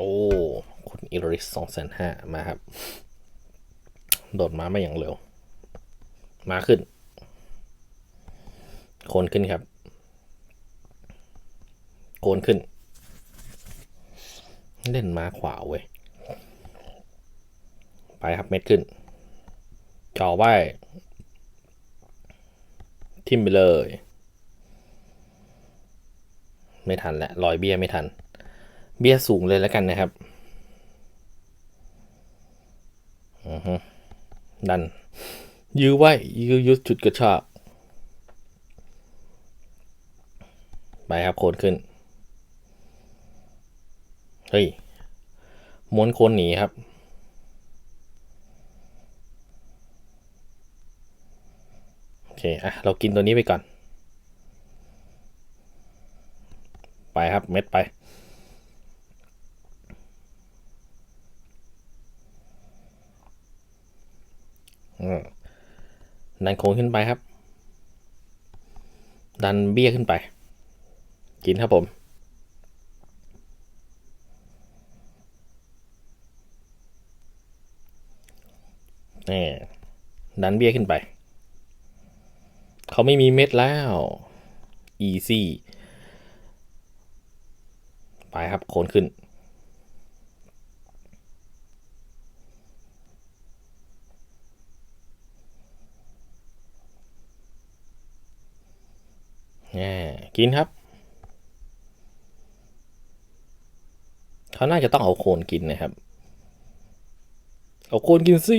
โอ้ คุณอิริสสองแสนห้ามาครับ โดดมาไม่อย่างเร็ว มาขึ้น โคนขึ้นครับ โคนขึ้น เล่นมาขวาเว้ย ไปครับเม็ดขึ้นจ่อไว้ทิมไปเลย ไม่ทันแหละลอยเบี้ยไม่ทัน เบี้ยสูงเลยแล้วกันนะครับดัน ยื้อไว้ ยื้อยุดจุดกระชากไปครับโคนขึ้น เฮ้ยม้วนโคนหนีครับ โอเค อะ เรากินตัวนี้ไปก่อน ไปครับ เม็ดไป ดันโค้งขึ้นไปครับ ดันเบี้ยขึ้นไป กินครับผมนี่ดันเบี้ยขึ้นไป เขาไม่มีเม็ดแล้ว easy ไปครับ โคนขึ้น กินครับ เขาน่าจะต้องเอาโคนกินนะครับ เอาโคนกินสิ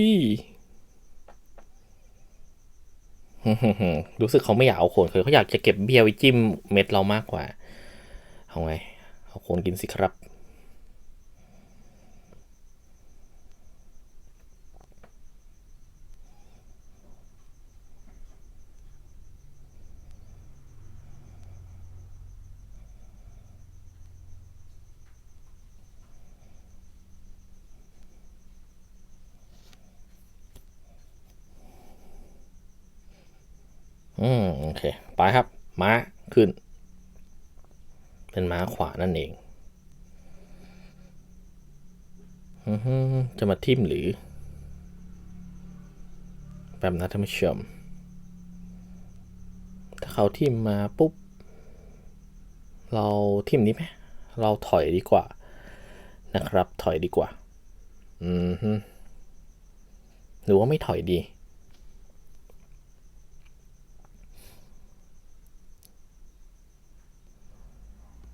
รู้สึกเขาไม่อยากเอาโคนคือเขาอยากจะเก็บเบียร์ไว้จิ้มเม็ดเรามากกว่า เอาไง เอาโคนกินสิครับ อืมโอเค ไปครับ ม้าขึ้น เป็นม้าขวานั่นเองจะมาทิ่มหรือ แบบนะท่านผู้ชม ถ้าเขาทิ่มมาปุ๊บ เราทิ่มนี้ไหมเราถอยดีกว่า นะครับ ถอยดีกว่า อือฮึหรือว่าไม่ถอยดี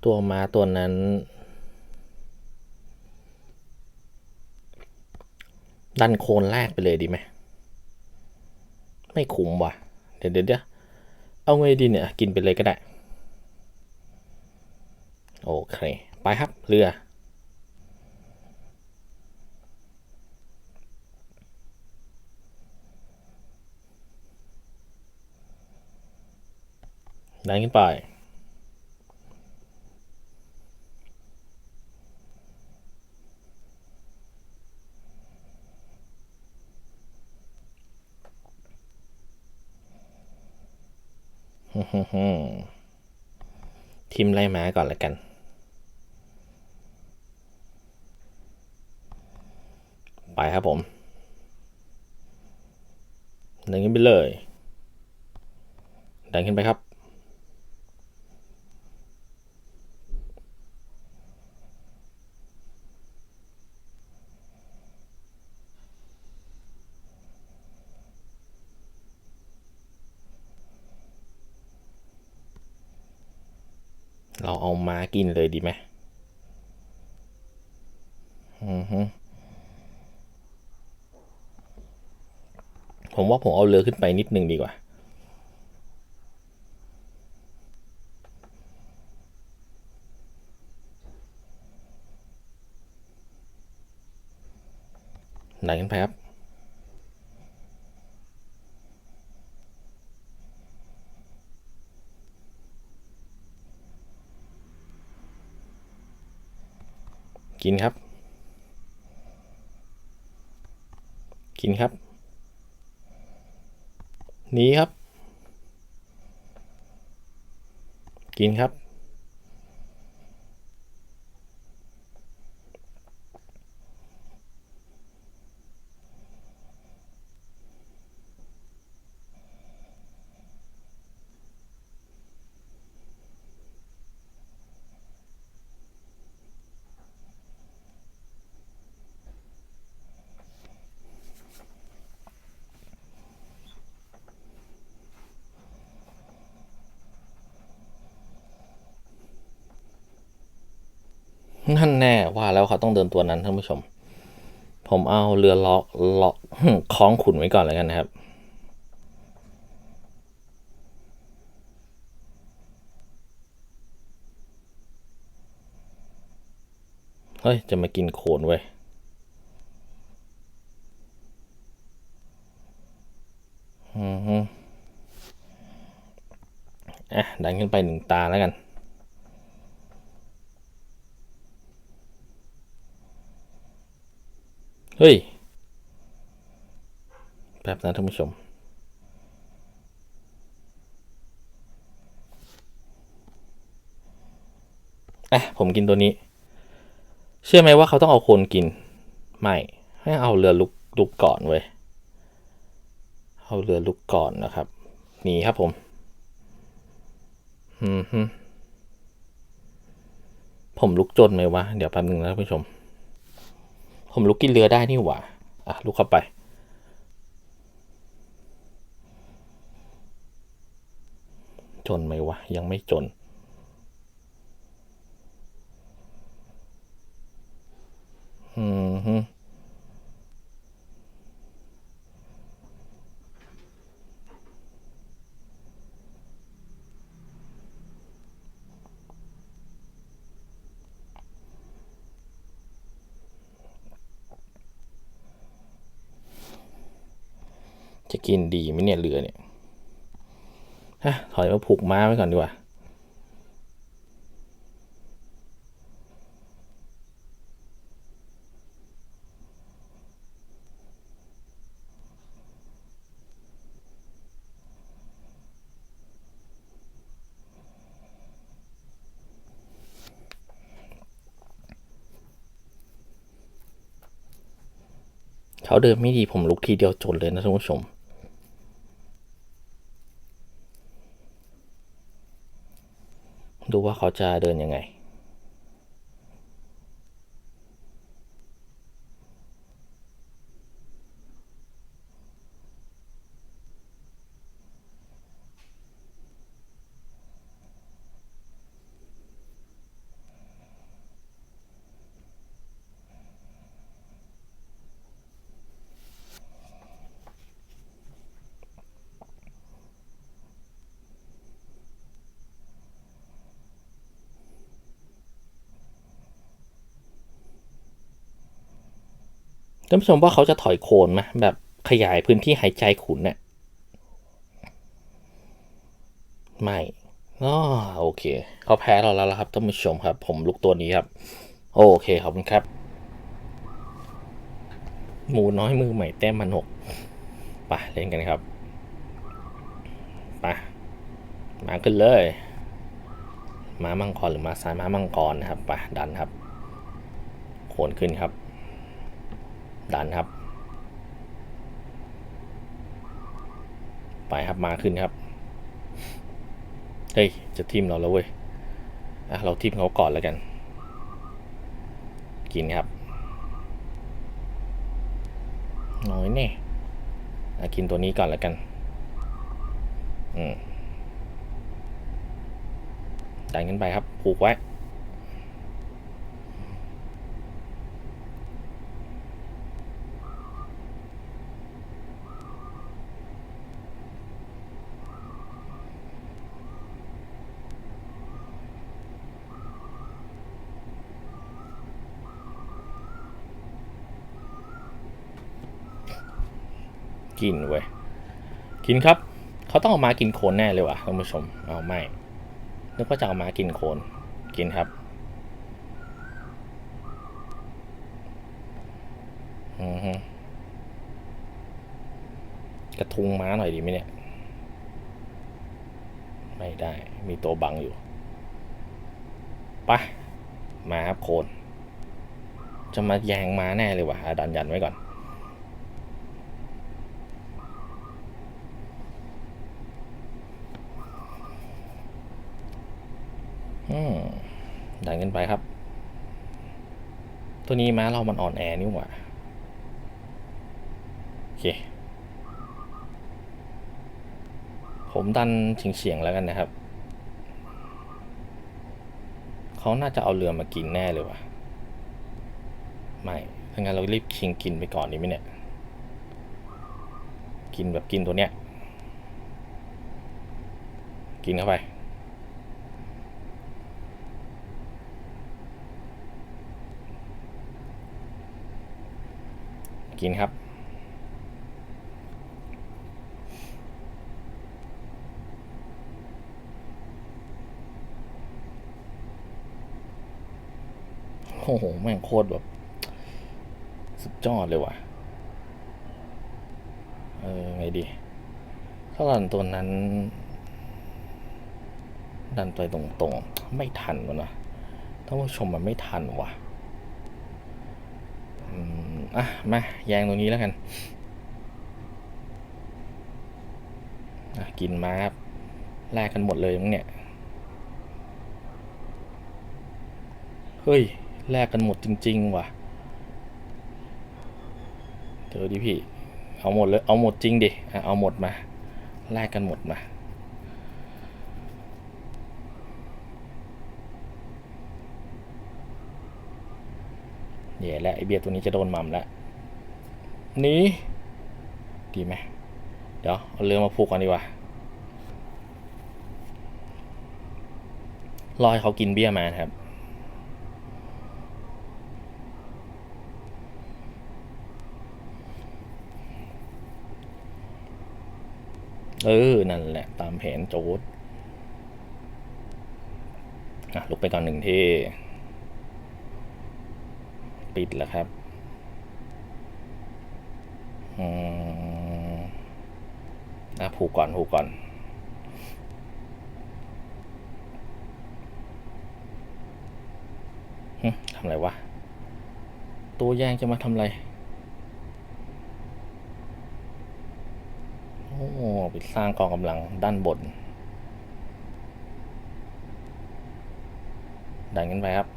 ตัวม้าตัวนั้น ดันโคนแรกไปเลยดีไหม ไม่คุ้มว่ะ เดี๋ยวเดี๋ยวเอาไงดีเนี่ย กินไปเลยก็ได้ โอเค ไปครับ เรือดันขึ้นไป ทิมไล่ม้าก่อนละกัน ไปครับผมดันขึ้นไปเลย ดันขึ้นไปครับ เอาม้ากินเลยดีไหมผมว่าผมเอาเรือขึ้นไปนิดนึงดีกว่า ไหนกันไปครับ กินครับ กินครับหนีครับ กินครับ นั่นแน่ว่าแล้วเขาต้องเดินตัวนั้นท่านผู้ชม ผมเอาเรือลาะเลาะคล้องขุนไว้ก่อนแล้วกันนะครับ เฮ้ย จะมากินโขนเว้ยอือฮึอะดันขึ้นไปหนึ่งตาแล้วกัน เฮ้ย แป๊บนะท่านผู้ชม อะ ผมกินตัวนี้ เชื่อไหมว่าเขาต้องเอาโคนกิน ไม่ ให้เอาเรือลุกลุกก่อนเว้ย เอาเรือลุกก่อนนะครับ นี่ครับผม อืมฮึผมลุกจนไหมวะ เดี๋ยวแป๊บนึงนะท่านผู้ชม ผมลุกกินเรือได้นี่หว่า อะ ลุกเข้าไป จนไหมวะ ยังไม่จน อืม กินดีไหมเนี่ยเรือเนี่ยฮะถอยมาผูกม้าไว้ก่อนดีกว่าเขาเดินไม่ดีผมลุกทีเดียวจนเลยนะท่านผู้ชม ดูว่าเขาจะเดินยังไง ท่านผู้ชมว่าเขาจะถอยโคนไหมแบบขยายพื้นที่หายใจขุนเนี่ยไม่อ๋อโอเค เขาแพ้เราแล้วครับท่านผู้ชมครับ ผมลุกตัวนี้ครับ โอเคขอบคุณครับ หมูน้อยมือใหม่แต้มมันหกไปเล่นกันครับไปมาขึ้นเลยม้ามังกรหรือม้าซ้ายม้ามังกรนะครับไปดันครับโคนขึ้นครับ ดันครับ ไปครับมาขึ้นครับ เฮ้ย จะทิมเราแล้วเว้ย อะ เราทิมเขาก่อนแล้วกัน กินครับ น้อยแน่อะกินตัวนี้ก่อนแล้วกัน อืมดันขึ้นไปครับ ผูกไว้ กินเว้ยกินครับเขาต้องเอามากินโคนแน่เลยว่ะท่านผู้ชมเอาไม่นึกว่าจะเอามากินโคนกินครับอือฮึกระทุงม้าหน่อยดีไหมเนี่ย ไม่ได้มีตัวบังอยู่ไปมาครับโคน จะมาแยงม้าแน่เลยวะ่ะดันยันไว้ก่อน ดันกันไปครับ ตัวนี้ม้าเรามันอ่อนแอนี่หว่า โอเค ผมดันเฉียงๆแล้วกันนะครับ เขาน่าจะเอาเรือมากินแน่เลยว่ะไม่ถ้างั้นเรารีบคิงกินไปก่อนดีไหมเนี่ย กินแบบกินตัวเนี้ย กินเข้าไป กินครับ โอ้โห แม่งโคตรแบบ สุดยอดเลยว่ะ เออ ไงดีถ้าดันตัวนั้น ดันไปตรงๆ ไม่ทันวะนะท่านผู้ชมมันไม่ทันว่ะ อะมาแยงตรงนี้แล้วกันอะกินมาครับแลกกันหมดเลยมั้งเนี่ย เฮ้ยแลกกันหมดจริง ๆ ว่ะเจอดิพี่ เอาหมดเลย เอาหมดจริงดิเอาหมดมาแลกกันหมดมา ยวแล้วไอเบียร์ตัวนี้จะโดนมัมแล้วนี่ดีไหมเดี๋ยวเอาเรือมาผูกก่อนดีกว่ารอให้เขากินเบี้ยมาครับ เออ นั่นแหละ ตามแผนโจดอะลุกไปก่อนหนึ่งที่ ปิดแล้วครับอืมอะผูกก่อนผูกก่อนทำอะไรวะ ตัวแยงจะมาทำอะไร โอ้ไปสร้างกองกำลังด้านบน ดันกันไปครับ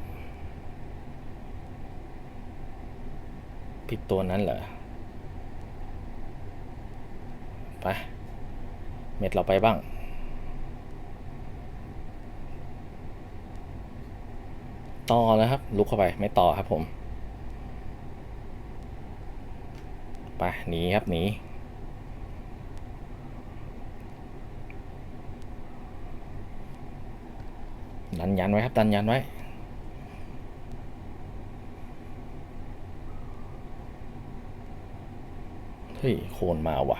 ผิดตัวนั้นเหรอ ไป เม็ดเราไปบ้าง ต่อแล้วครับ ลุกเข้าไปไม่ต่อครับผม ไป หนีครับ หนีดันยันไว้ครับ ดันยันไว้ เฮ้ย โคนมาว่ะ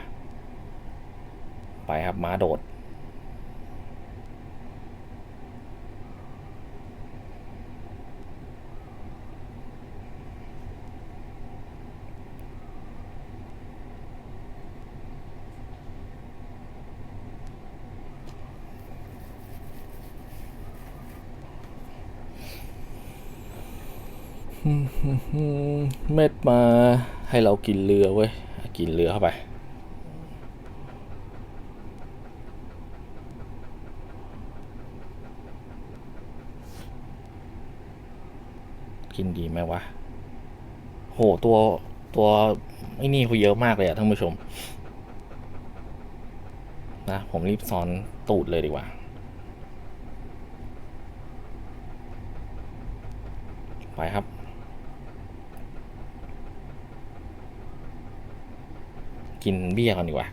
ไปครับม้าโดด เม็ดมาให้เรากินเรือเว้ย กินเรือเข้าไปกินดีไหมวะ โห ตัวตัวไอ้นี่เขาเยอะมากเลยอะท่านผู้ชม นะ ผมรีบซ้อนตูดเลยดีกว่า ไปครับ กินเบี้ยก่อนดีกว่า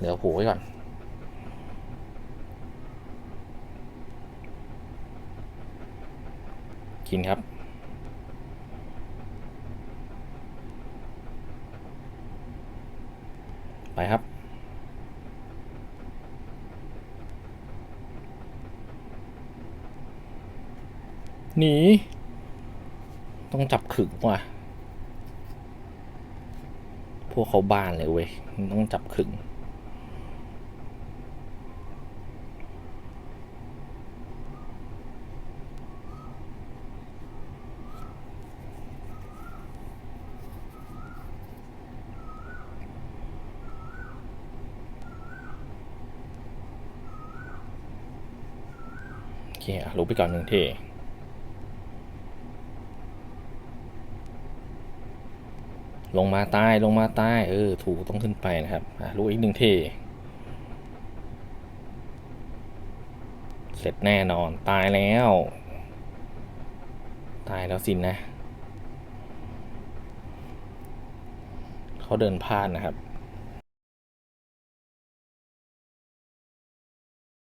เดี๋ยวผูไว้ก่อน กินครับ ไปครับ หนี ต้องจับขึงว่ะ พวกเขาบ้านเลยเว้ย ต้องจับขึงโอเคลุกไปก่อนหนึ่งที ลงมาใต้ลงมาใต้เออ ถูกต้องขึ้นไปนะครับลูกอีกหนึ่งทีเสร็จแน่นอนตายแล้ว ตายแล้วสินนะ เขาเดินพลาดนะครับ